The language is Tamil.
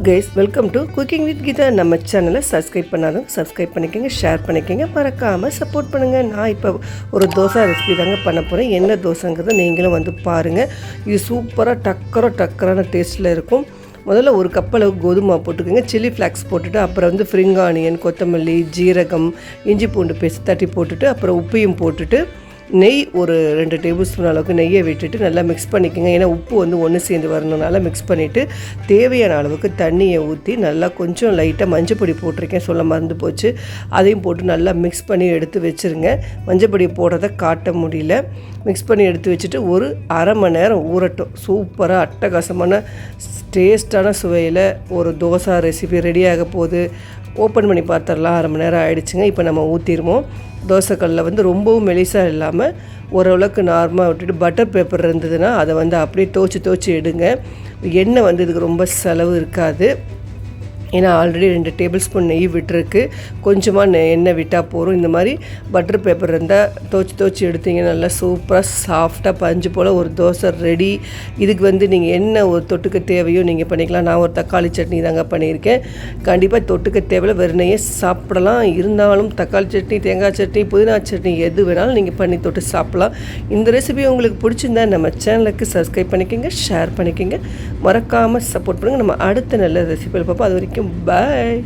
Guys welcome to cooking with Geetha நம்ம சேனலை சப்ஸ்கிரைப் பண்ணாதவங்க சப்ஸ்கிரைப் பண்ணிக்கோங்க ஷேர் பண்ணிக்கோங்க. மறக்காமல் சப்போர்ட் பண்ணுங்கள் நான் இப்போ ஒரு தோசை ரெசிபி தாங்க பண்ண போகிறேன் என்ன தோசைங்கிறத நீங்களும் வந்து பாருங்கள் இது சூப்பராக டக்கரோ டக்கரான டேஸ்ட்டில் இருக்கும். முதல்ல ஒரு கப் அளவு கோதுமை போட்டுக்கோங்க. சில்லி ஃப்ளாக்ஸ் போட்டுட்டு அப்புறம் வந்து ஃப்ரிங் ஆனியன் கொத்தமல்லி ஜீரகம் இஞ்சி பூண்டு பேஸ்ட் தட்டி போட்டுட்டு அப்புறம் உப்பையும் போட்டுட்டு நெய் ஒரு ரெண்டு டேபிள் ஸ்பூன் அளவுக்கு நெய்யை விட்டுட்டு நல்லா மிக்ஸ் பண்ணிக்கோங்க. ஏன்னா உப்பு வந்து ஒன்று சேர்ந்து வரணுனால மிக்ஸ் பண்ணிவிட்டு தேவையான அளவுக்கு தண்ணியை ஊற்றி நல்லா கொஞ்சம் லைட்டாக மஞ்சப்பொடி போட்டிருக்கேன் சொல்ல மறந்து போச்சு. அதையும் போட்டு நல்லா மிக்ஸ் பண்ணி எடுத்து வச்சுருங்க. மஞ்சப்பொடி போடுறத காட்ட முடியல. மிக்ஸ் பண்ணி எடுத்து வச்சுட்டு ஒரு அரை மணி நேரம் ஊறட்டும். சூப்பராக அட்டகாசமான டேஸ்டான சுவையில் ஒரு தோசை ரெசிபி ரெடியாக போகுது. ஓப்பன் பண்ணி பார்த்துடலாம். அரை மணி நேரம் ஆகிடுச்சுங்க இப்போ நம்ம ஊற்றிடுவோம் தோசைக்கல்லில் வந்து ரொம்பவும் மெலிசாக இல்லாமல் ஓரளவுக்கு நார்மலாக விட்டுட்டு பட்டர் பேப்பர் இருந்ததுன்னா அதை வந்து அப்படியே தோச்சு தோச்சு எடுங்க. எண்ணெய் வந்து இதுக்கு ரொம்ப செலவு இருக்காது. ஏன்னா ஆல்ரெடி ரெண்டு டேபிள் ஸ்பூன் நெய் விட்டுருக்கு. கொஞ்சமாக நெ எண்ணெய் விட்டால் போகிறோம் இந்த மாதிரி பட்டர் பேப்பர் இருந்தால் தோச்சு தோச்சி எடுத்தீங்க நல்லா சூப்பராக சாஃப்டாக பஞ்சு போல் ஒரு தோசை ரெடி இதுக்கு வந்து நீங்கள் என்ன ஒரு தொட்டுக்க தேவையோ நீங்கள் பண்ணிக்கலாம். நான் ஒரு தக்காளி சட்னி தாங்க பண்ணியிருக்கேன். கண்டிப்பாக தொட்டுக்க தேவையில்ல. வெறுனையே சாப்பிடலாம். இருந்தாலும் தக்காளி சட்னி தேங்காய் சட்னி புதினா சட்னி எது வேணாலும் நீங்கள் பண்ணி தொட்டு சாப்பிடலாம். இந்த ரெசிபி உங்களுக்கு பிடிச்சிருந்தா நம்ம சேனலுக்கு சப்ஸ்கிரைப் பண்ணிக்கோங்க ஷேர் பண்ணிக்கோங்க. மறக்காமல் சப்போர்ட் பண்ணுங்கள் நம்ம அடுத்த நல்ல ரெசிபியில் பார்ப்போம். அது வரைக்கும் Bye!